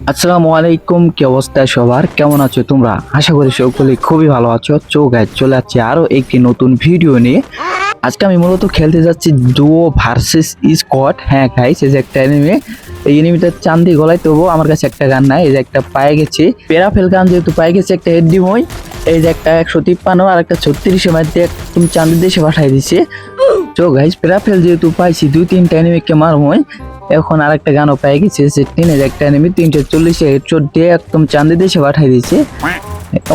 আসসালামু আলাইকুম, কি অবস্থা সবার? কেমন আছো তোমরা? আশা করি সকলে খুবই ভালো আছো। চো গাইজ চলে যাচ্ছে আরও একটি নতুন ভিডিও নিয়ে। আজকে আমি মূলত খেলতে যাচ্ছি ডুও ভার্সেস স্কট হ্যাঁ গাইস এই যে একটা এনিমি এই এনিমিটা চান্দি গলায় তবু আমার কাছে একটা গান নাই। এই যে একটা পায়ে গেছি। পেরাফেল গান যেহেতু পায়ে গেছি, একটা হেডডি মই এই যে একটা একশো তিপ্পান্ন আর একটা ছত্রিশে মধ্যে তুমি চান্দি দেশে পাঠাই দিছে। চো গাইস পেরাফেল যেহেতু পাইছি, দুই তিনটা এনিমিকে মারমই এখন আরেকটা গানও পেয়ে গেছে সে টিনের একটা এনিমি তিনশো চল্লিশে হেডশট দিয়ে একদম চান্দি দেশে পাঠাই দিয়েছে।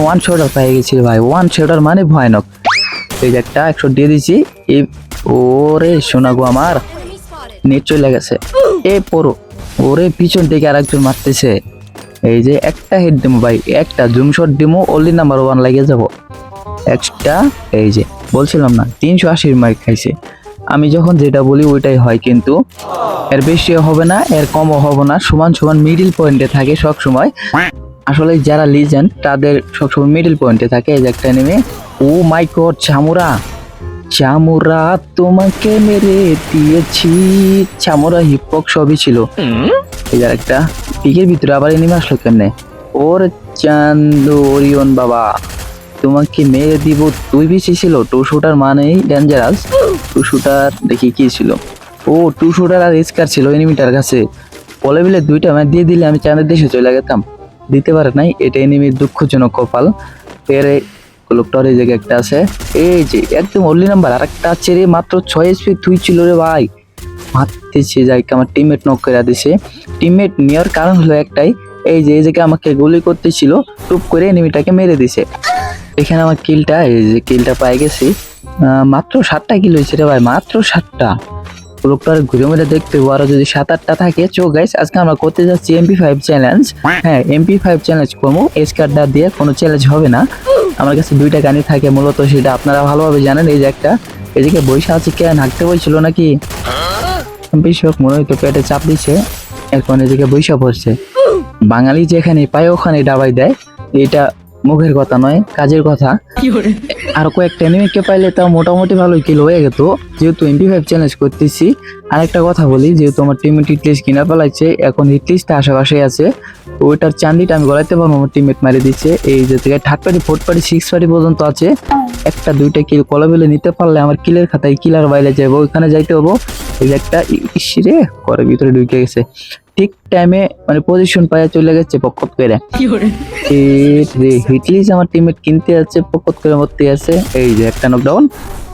ওয়ান শটার পেয়ে গেছিল ভাই ওয়ান শটার মানে ভয়ানক। এই যে একটা একশো দিয়ে দিয়েছি। এই ওরে শোনা গো আমার, নেট চলে গেছে। এ পড়ো ওরে পিছন থেকে আরেকজন মারতেছে। এই যে একটা হেড দিমো ভাই, একটা জুম শট দিমো অনলি নাম্বার ওয়ান লাগিয়ে যাব। একটা, এই যে, বলছিলাম না, তিনশো আশির মাইক খাইছে। আমি যখন যেটা বলি ওইটাই হয় কিন্তু এর বেশিও হবে না এর কমও হবে না। সমান সমান মিডিল পয়েন্টে থাকে সব সময় আসলে যারা লিজেন্ড তাদের সবসময় মিডিল পয়েন্টে থাকে। এই যে একটা নেমে ও মাই গড চামুরা। চামুরা তোমাকে মেরে দিয়েছি। চামুরা হিপক সবই ছিল। এই যে একটা পিকের ভিতরে আবার এনিমে আসলো কেমনে? ওর চান্দু ওরিয়ন বাবা তোমাকে মেরে দিব। তুই বেশি ছিল টু শুটার মানেই ডেঞ্জারাস টু শুটার দেখি কি ছিল। ও টু শুটার আর স্কার ছিল এনিমিটার কাছে। বলে বিলে দুইটা ম্যাচ দিয়ে দিলে আমি চাঁদের দেশে চলে যেতাম দিতে পারে নাই, এটা এনিমির দুঃখজনক কপাল। এরে লোকটার এই জায়গায় একটা আছে। এই যে, একদম অনলি নাম্বার আর একটা আছে রে, মাত্র ছয় এসপি তুই ছিল রে ভাই। মারতেছে, যাইকে আমার টিমমেট নক করে দিছে। টিমমেট নেওয়ার কারণ হলো একটাই, এই যে, এই জায়গায় আমাকে গুলি করতেছিল, টুপ করে এনিমিটাকে মেরে দিছে। এখানে আমার কিলটা এই যে কিলটা পাই গেছি। মাত্র সাতটা কিল হয়েছে রে ভাই, মাত্র সাতটা। লোকটার ঘুরে মেরে দেখতে পাবো আরও যদি সাত, আটটা থাকে, চো গাইস আজকে আমরা করতে যাচ্ছি এমপি ফাইভ চ্যালেঞ্জ হ্যাঁ এমপি ফাইভ চ্যালেঞ্জ করব। স্কারটা দিয়ে কোনো চ্যালেঞ্জ হবে না। আমার কাছে দুইটা গানই থাকে, মূলত সেটা আপনারা ভালোভাবে জানেন। এই যে একটা এদিকে বৈশা আছে, কে হাঁকতে বলছিল নাকি? বেশিরভাগ মনে হয়তো পেটে চাপ দিচ্ছে এখন এদিকে বৈশা পড়ছে। বাঙালি যেখানে পায়, ওখানে ডাবাই দেয়। এটা মুখের কথা নয় কাজের কথা। আর কয়েকটা এনিমিকে পাইলে তাও মোটামুটি ভালো কিল হয়ে গেত। যেহেতু এমপি ফাইভ চ্যালেঞ্জ করতেছি আরেকটা কথা বলি যেহেতু আমার টিমের হিটলিস্ট কিনা পালাইছে এখন হিটলিস্টটা আশেপাশে আছে। ওইটার চান্দিটা আমি গলাইতে পারব আমার টিমমেট মারি দিচ্ছে। এই যে থেকে third party fourth party six party পর্যন্ত আছে। একটা দুইটা কিল কলবেলে নিতে পারলে আমার কিলের খাতায় কিলার বাইরে যাব ওইখানে যাইতে হব। এই যে একটা ইসিরে করে ভিতরে ঢুকে গেছে। ঠিক টাইমে মানে পজিশন পাইয়া চলে গেছে পকত করে। হিটলিস আমার টিমমেট কিনতে যাচ্ছে পকত করে মরতে আছে। এই যে একটা নকডাউন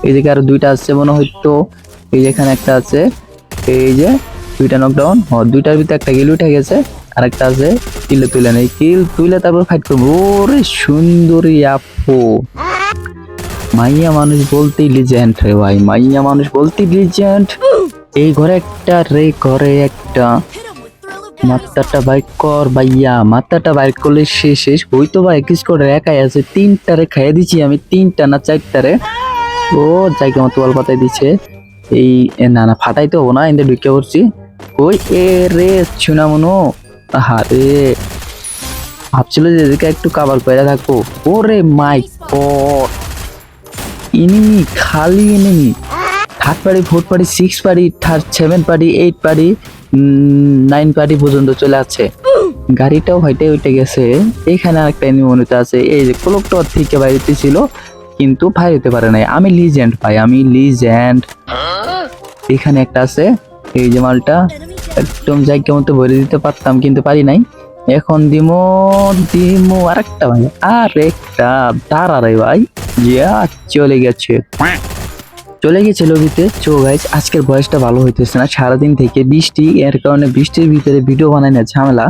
এই দিকে আরও দুইটা আছে মনে হয়তো এই যে এখানে একটা আছে। এই যে দুইটা নকডাউন ও দুইটার ভিতরে একটা গিল উঠে গেছে। আর একটা আছে কিলে তুলে নেই। কিল তুলে তারপর ফাইট করব। ওরে সুন্দরী আপু। মাইয়া মানুষ বলতেই লিজেন্ড রে ভাই, মাইয়া মানুষ বলতেই লিজেন্ড এই ঘরে একটা রে, ঘরে একটা। মাত্রাটা বাইক কর ভাইয়া মাত্রাটা বাইক করলে শেষ শেষ। ওই তো ভাই কিস করে একাই আছে তিনটারে খাইয়ে দিছি আমি, তিনটা না চারটারে ও, জায়গা মতো বল পাতাই দিচ্ছে এই না না, ফাটাইতে হব না, এনে ঢুকে পড়ছি। ওই এ, রে ছুনা মনো আহা রে ভাবছিল যে এদিকে একটু কাবার করে থাকব। ওরে মাই গড। ইনিমি, খালি enemy. Third party, fourth party, six party, third seven party, eight party nine party পর্যন্ত চলে আছে গাড়িটাও হয়তো উঠে গেছে। এখানে আরেকটা এনিমি মনে আছে। এই যে ক্লোকটা থেকে বাইরেতে ছিল কিন্তু ফায়ার হতে পারে নাই। আমি লিজেন্ড ভাই আমি লিজেন্ড এখানে একটা আছে, এই যে মালটা, একদম জায়গা মতো ভরে দিতে পারতাম, কিন্তু পারি নাই। এখন দিমো দিমো, আরেকটা ভাই আর একটা দাঁড়া রে ভাই। যা চলে গেছে। চলে গেছে লবিতে। চো গাইজ আজকের বয়সটা ভালো হইতেছে না। সারাদিন থেকে বৃষ্টি, এর কারণে বৃষ্টির ভিতরে ভিডিও বানাই না, ঝামেলা।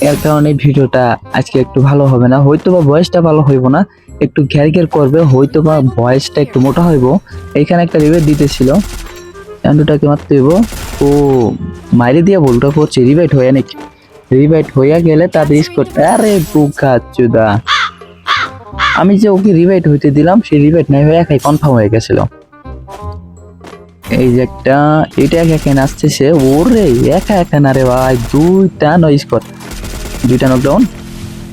এর কারণে ভিডিওটা আজকে একটু ভালো হবে না। হয়তো বা বয়সটা ভালো হইব না। একটু ঘের ঘের করবে হয়তো বা ভয়েসটা একটু মোটা হইব। এখানে একটা রিভাইট দিতেছিল। অ্যান্ডুটাকে মারতে হইব। ও, মাইরে দিয়া বলটা করছে রিভাইট হয়ে নাকি? রিভাইট হইয়া গেলে তাদের স্কোর আরে বুকা চুদা। আমি যে ওকে রিভাইট হইতে দিলাম সেই রিভাইট নাই হয়ে একাই কনফার্ম হয়ে গেছিল। এই যে একটা এটা একা একা আসতেছে ওরে একা একা না রে ভাই দুইটা নয় স্কোর দুইটা নকডাউন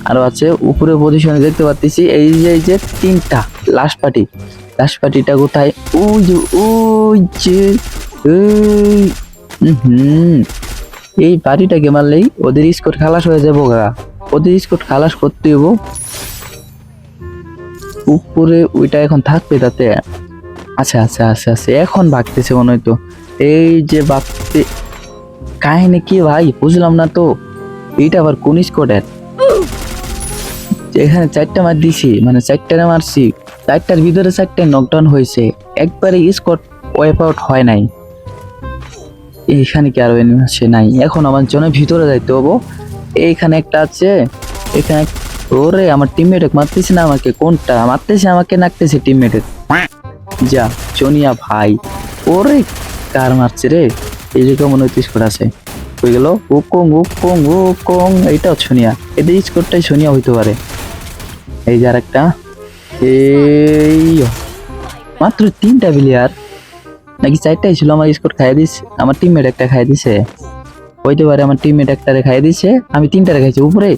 আরও আছে উপরে পজিশনে দেখতে পাচ্ছি এই যে এই যে তিনটা লাস্ট পার্টি লাস্ট পার্টিটা কোথায়? ওই যে ওই যে হুম। এই বাড়িটাকে মারলেই ওদের স্কোর খালাস হয়ে যাব গা ওদের স্কোর খালাস করতে হব উপরে ওইটা এখন থাকবে তাতে। আচ্ছা আচ্ছা আচ্ছা আচ্ছা এখন ভাগতেছে মনে হয় তো। এই যে ভাগতে কাহিনী কি ভাই? বুঝলাম না তো। এইটা আবার কোন স্কোয়াডের এখানে চারটা মার দিছি মানে চারটা মারছি। চারটার ভিতরে চারটে নকডাউন হয়েছে। একবারে স্কোয়াড ওয়াইপ আউট হয় নাই। এইখানে কি আরও এনিমি আছে নাই। এখন আমার জন্য ভিতরে যাইতে হব। এইখানে একটা আছে। এখানে ওরে, আমার টিমমেট মারতেছে না আমাকে। কোনটা? মারতেছে আমাকে, নাকতেছে টিমমেটের যা চনিয়া ভাই। ওরে, কার মারছে রে? এই যে মনে হচ্ছে স্কোর আছে। হয়ে গেল? উকং উকং উকং এইটাও ছনিয়া এদের স্কোরটাই ছনিয়া হইতে পারে। এই যে আরেকটা। এই মাত্র তিনটা প্লেয়ার নাকি চারটাই ছিল আমার স্কোর খাইয়ে দিস আমার টিমমেট একটা খাইয়ে দিছে হইতে পারে আমার টিমমেট একটা খাইয়ে দিছে আমি তিনটা খাইছি উপরে।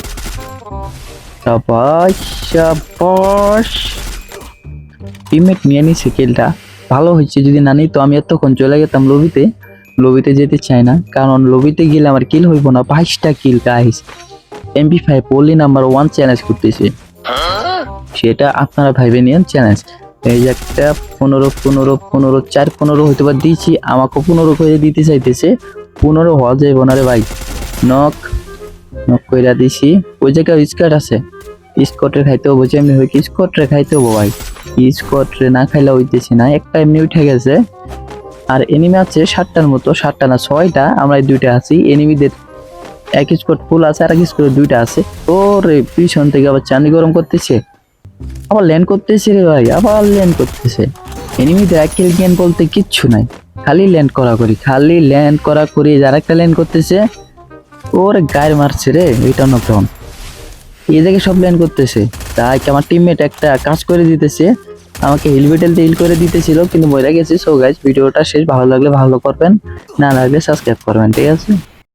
টিমমেট নিয়ে নিছে কিলটা ভালো হয়েছে যদি না নিই তো আমি এতক্ষণ চলে যেতাম লবিতে। লবিতে যেতে চাই না কারণ লবিতে গেলে আমার কিল হইব না বাইশটা kill guys MP five only number one challenge করতেছে। সেটা আপনারা ভাইবে নিয়েন চ্যালেঞ্জ এই যে একটা পনেরো পনেরো পনেরো, চার পনেরো হয়তো বা দিয়েছি, আমাকে পনেরো করে দিতে চাইতেছে। পনেরো হওয়া যাইব না রে ভাই। নক নক কইরা দিছি। ওই জায়গায় স্কার্ট আছে। স্কটরে খাইতে হব যে এমনি হয় স্কটরে খাইতে হব ভাই। স্কটরে না খাইলে হইতেছি না। একটা এমনি উঠে গেছে। আর এনিমি আছে সাতটার মতো, সাতটা না ছয়টা। আমরা দুইটা আছি। এনিমিদের এক স্কট ফুল আছে আর এক স্কট দুইটা আছে। ওরে, পিছন থেকে আবার চান্দি গরম করতেছে। আবার ল্যান্ড করতেছে রে ভাই, আবার ল্যান্ড করতেছে। এনিমিদের এক কিল গেন বলতে কিচ্ছু নাই। খালি ল্যান্ড করা করি খালি ল্যান্ড করা করি যার একটা ল্যান্ড করতেছে, ওর গায়ের মারছে রে এইটা নকডাউন এই জায়গায় সব ল্যান্ড করতেছে। তাই আমার টিমমেট একটা কাজ করে দিতেছে, আমাকে হেলমেটেল হিল করে দিতেছিল, কিন্তু মরে গেছে। সো গাইজ ভিডিওটা শেষ, ভালো লাগলে ভালো করবেন, না লাগলে সাবস্ক্রাইব করবেন, ঠিক আছে?